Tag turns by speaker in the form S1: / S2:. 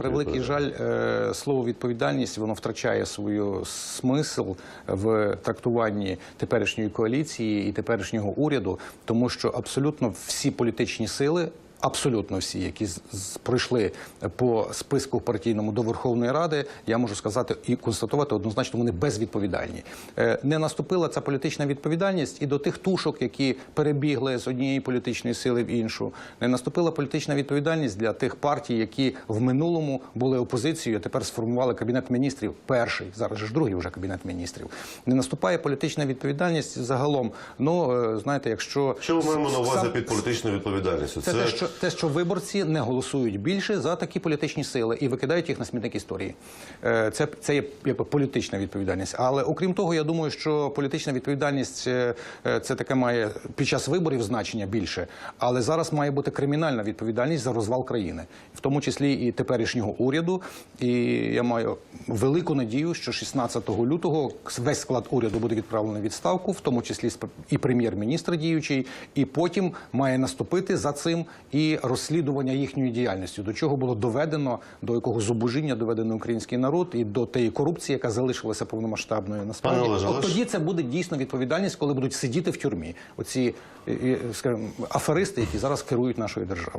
S1: превеликий жаль, е, слово відповідальність воно втрачає свою смисл в трактуванні теперішньої коаліції і теперішнього уряду, тому що абсолютно всі політичні сили. Абсолютно всі, які пройшли по списку партійному до Верховної Ради, я можу сказати і констатувати однозначно, вони безвідповідальні. Е, Не наступила ця політична відповідальність і до тих тушок, які перебігли з однієї політичної сили в іншу. Не наступила політична відповідальність для тих партій, які в минулому були опозицією, а тепер сформували кабінет міністрів. Перший зараз ж другий вже кабінет міністрів. Не наступає політична відповідальність загалом. Ну е, знаєте, якщо
S2: Що ми маємо на увазі
S1: сам-
S2: під політичною відповідальністю?
S1: це те, що те, що виборці не голосують більше за такі політичні сили і викидають їх на смітник історії. Е, Це, це є політична відповідальність. Але окрім того, я думаю, що політична відповідальність е, е, це таке має під час виборів значення більше. Але зараз має бути кримінальна відповідальність за розвал країни, в тому числі і теперішнього уряду. І я маю велику надію, що 16 лютого весь склад уряду буде відправлений відставку, в тому числі і прем'єр-міністр діючий, і потім має наступити за цим і розслідування їхньої діяльності, до чого було доведено, до якого зубожіння доведено український народ, і до тієї корупції, яка залишилася повномасштабною. Насправді, от тоді це буде дійсно відповідальність, коли будуть сидіти в тюрмі. Оці, е, е, скажімо, аферисти, які зараз керують нашою державою.